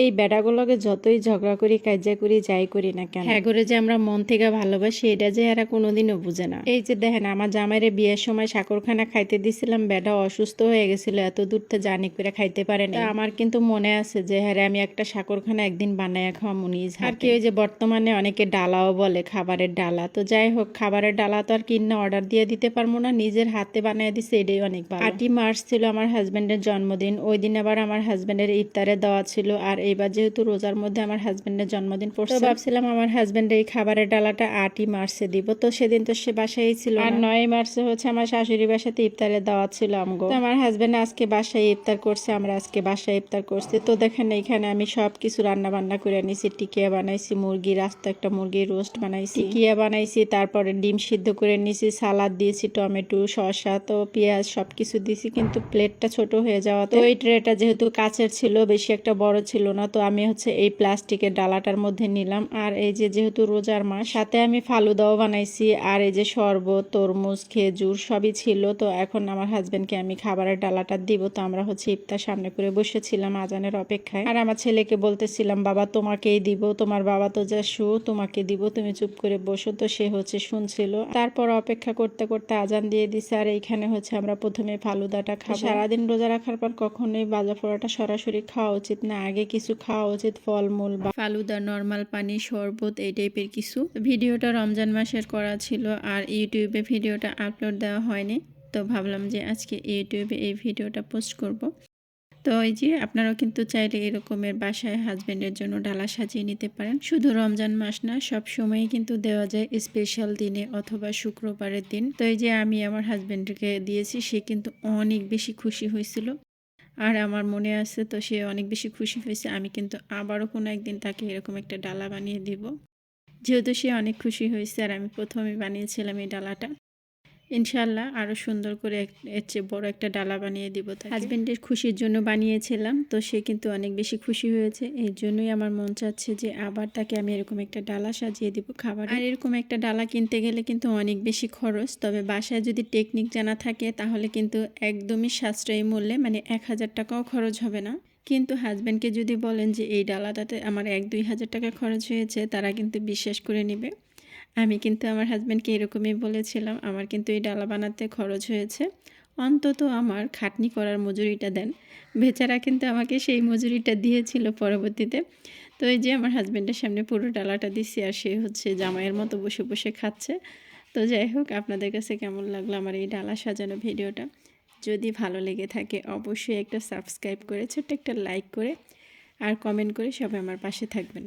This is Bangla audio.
এই বেটাগুলোকে যতই ঝগড়া করি কাজা করি যাই করি না কেন? হ্যাঁ করে যে আমরা মন থেকে ভালোবাসি এটা যে এরা কোনোদিনও বুঝে না। এই যে দেখেন আমার জামাইরে বিয়ের সময় সাকরখানা খাইতে দিছিলাম বেটা অসুস্থ হয়ে গেছিল এত দূর জানি করে খাইতে পারে না আমার কিন্তু মনে আছে যে হ্যাঁ আমি একটা সাকরখানা একদিন বানায় খাওয়া মুনিজ আর কি ওই যে বর্তমানে অনেকে ডালাও বলে খাবারের ডালা। তো যাই হোক খাবারের ডালা তো আর কিনে অর্ডার দিয়ে দিতে পারব না নিজের হাতে বানিয়ে দিছে এটাই অনেক ভালো। আটই মার্চ ছিল আমার হাজবেন্ডের জন্মদিন ওই দিন আবার আমার হাজব্যান্ডের ইফতারে দেওয়া ছিল আর এইবার যেহেতু রোজার মধ্যে আমার হাজব্যান্ডের জন্মদিন পড়ছে। ভাবছিলাম আমার হাজবেন্ড এই খাবারের ডালাটা আটই মার্চে দিব। তো সেদিন তো সে বাসায় ছিল আর নয় মার্চে হচ্ছে আমার শাশুড়ি বাসাতে ইফতারের দাওয়াত ছিল আমগো। আমার হাজব্যান্ড আজকে বাসায় ইফতার করছে আমরা আজকে বাসায় ইফতার করছি। তো দেখেন এখানে আমি সব কিছু রান্না বান্না করে নিয়েছি টিকিয়া বানাইছি মুরগির আস্ত একটা মুরগির রোস্ট বানাইছি। টিকিয়া বানাইছি তারপরে ডিম সিদ্ধ করে নিয়েছি সালাদ দিয়েছি টমেটো শসা তো পেঁয়াজ সব কিছু দিয়েছি কিন্তু প্লেটটা ছোট হয়ে যাওয়া তো এই ট্রেটা যেহেতু কাচের ছিল বেশি একটা বড় ছিল না, তো আমি হচ্ছে এই প্লাস্টিকের ডালাটার মধ্যে নিলাম। আর এই যে যেহেতু রোজার মাস, সাথে আমি ফালুদাও বানাইছি, আর এই যে শরবত, তরমুজ, খেজুর সবই ছিল, তো এখন আমার হাজবেন্ডকে আমি খাবারের ডালাটা দিব, তো আমরা হচ্ছে ইফতার সামনে করে বসেছিলাম আজানের অপেক্ষায়। আর আমার ছেলেকে বলতেছিলাম, বাবা, তোমাকেই দিব, তোমার বাবা তো যা শু, তোমাকে দিব, তুমি চুপ করে বসো। তো সে হচ্ছে শুনছিল। তারপর অপেক্ষা করতে করতে আজান দিয়ে দিছে, আর এইখানে হচ্ছে আমরা প্রথমে ফালুদাটা খাব। সারাদিন রোজা রাখার পর কখনোই বাজা পোড়াটা সরাসরি খাওয়া উচিত না। আগে কিছু খাওয়া উচিত, ফলমূল বা ফালুদা, নর্মাল পানি, শরবত, এই টাইপের কিছু। ভিডিওটা রমজান মাসের করা ছিল আর ইউটিউবে ভিডিওটা আপলোড দেওয়া হয়নি। তো ভাবলাম যে আজকে ইউটিউবে এই ভিডিওটা পোস্ট করব। তো এই যে আপনারাও কিন্তু চাইলে এরকমের বাসায় হাজবেন্ডের জন্য ডালা সাজিয়ে নিতে পারেন। শুধু রমজান মাস না, সব সময়ই কিন্তু দেওয়া যায় স্পেশাল দিনে অথবা শুক্রবারের দিন। তো এই যে আমি আমার হাজব্যান্ডকে দিয়েছি, সে কিন্তু অনেক বেশি খুশি হয়েছিল। আর আমার মনে আছে তো সে অনেক বেশি খুশি হয়েছে, আমি কিন্তু আবারও কোনো একদিন তাকে এরকম একটা ডালা বানিয়ে দিব। যেহেতু সে অনেক খুশি হয়েছে আর আমি প্রথমে বানিয়েছিলাম এই ডালাটা। ইনশাল্লাহ আরও সুন্দর করে এক- এর চেয়ে বড় একটা ডালা বানিয়ে দিব তাই হাজবেন্ডের খুশির জন্য বানিয়েছিলাম তো সে কিন্তু অনেক বেশি খুশি হয়েছে। এই জন্যই আমার মন চাচ্ছে যে আবার তাকে আমি এরকম একটা ডালা সাজিয়ে দিব খাবার। আর এরকম একটা ডালা কিনতে গেলে কিন্তু অনেক বেশি খরচ তবে বাসায় যদি টেকনিক জানা থাকে তাহলে কিন্তু একদমই সাশ্রয়ী মূল্যে মানে এক হাজার টাকাও খরচ হবে না। কিন্তু হাজব্যান্ডকে যদি বলেন যে এই ডালাটাতে আমার এক দুই হাজার টাকা খরচ হয়েছে তারা কিন্তু বিশ্বাস করে নেবে। আমি কিন্তু আমার হাজব্যান্ডকে এরকমই বলেছিলাম, আমার কিন্তু এই ডালা বানাতে খরচ হয়েছে। অন্তত আমার খাটনি করার মজুরিটা দেন। বেচারা কিন্তু আমাকে সেই মজুরিটা দিয়েছিল পরবর্তীতে। তো এই যে আমার হাজব্যান্ডের সামনে পুরো ডালাটা দিছি আর সে হচ্ছে জামাইয়ের মতো বসে বসে খাচ্ছে। তো যাই হোক, আপনাদের কাছে কেমন লাগল আমার এই ডালা সাজানো ভিডিওটা? যদি ভালো লেগে থাকে, অবশ্যই একটা সাবস্ক্রাইব করে, ছোট্ট একটা লাইক করে, আর কমেন্ট করে সবাই আমার পাশে থাকবেন।